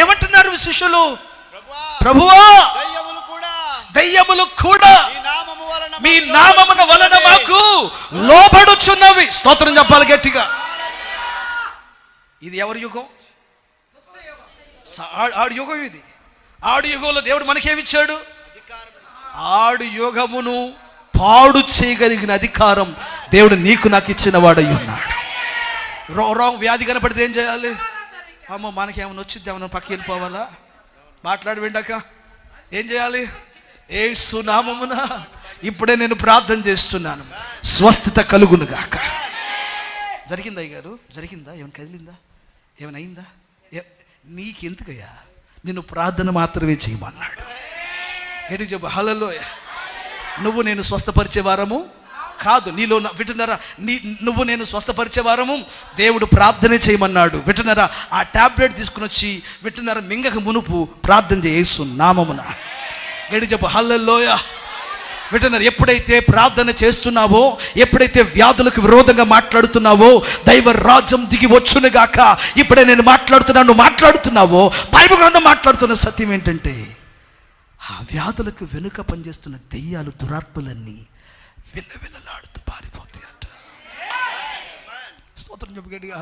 ఏమంటున్నారు శిష్యులు? ప్రభువా దయ్యములు కూడా. మీ నామమున వలన మాకు లోబడుచున్నవి. స్తోత్రం చెప్పాలి గట్టిగా. ఇది ఎవరి యుగం? ఆడు యుగం ఇది. ఆడు యుగంలో దేవుడు మనకేమిచ్చాడు ఆడు యుగమును పాడు చేయగలిగిన అధికారం దేవుడు నీకు నాకు ఇచ్చిన వాడై ఉన్నాడు. రో రోగం వ్యాధి కనపడితే ఏం చేయాలి? అమ్మో మనకేమైనా వచ్చింది ఏమైనా పక్కి వెళ్ళిపోవాలా? మాట్లాడి విండాక. ఏం చేయాలి? ఏ సునామమున ఇప్పుడే నేను ప్రార్థన చేస్తున్నాను. స్వస్థత కలుగును గాక. జరిగిందా అయ్యగారు? జరిగిందా? ఏమైనా కదిలిందా? ఏమైనా అయిందా? ఏ- నీకెందుకయ్యా? నేను ప్రార్థన మాత్రమే చేయమన్నాడు. ఎటు చెప్పు? హలలోయ నువ్వు నేను స్వస్థపరిచే వారము? కాదు నీలో వింటున్నారా? నీ నువ్వు నేను స్వస్థపరిచే వారము దేవుడు ప్రార్థన చేయమన్నాడు. వింటున్నారా? ఆ టాబ్లెట్ తీసుకుని వచ్చి వింటున్నారా? మింగక మునుపు ప్రార్థన చేసు నామమున. గడి చెప్పు హల్లలోయ. వింటున్నారు? ఎప్పుడైతే ప్రార్థన చేస్తున్నావో ఎప్పుడైతే వ్యాధులకు విరోధంగా మాట్లాడుతున్నావో దైవ రాజ్యం దిగి వచ్చునుగాక ఇప్పుడే నేను మాట్లాడుతున్నాను నువ్వు మాట్లాడుతున్నావో బైబిల్ గ్రంథం మాట్లాడుతున్న సత్యం ఏంటంటే ఆ వ్యాధులకు వెనుక పనిచేస్తున్న దెయ్యాలు దురాత్మలన్నీ విల్ల విల్లలాడుతూ పారిపోతాయట. స్తోత్రం చెప్పగడిగా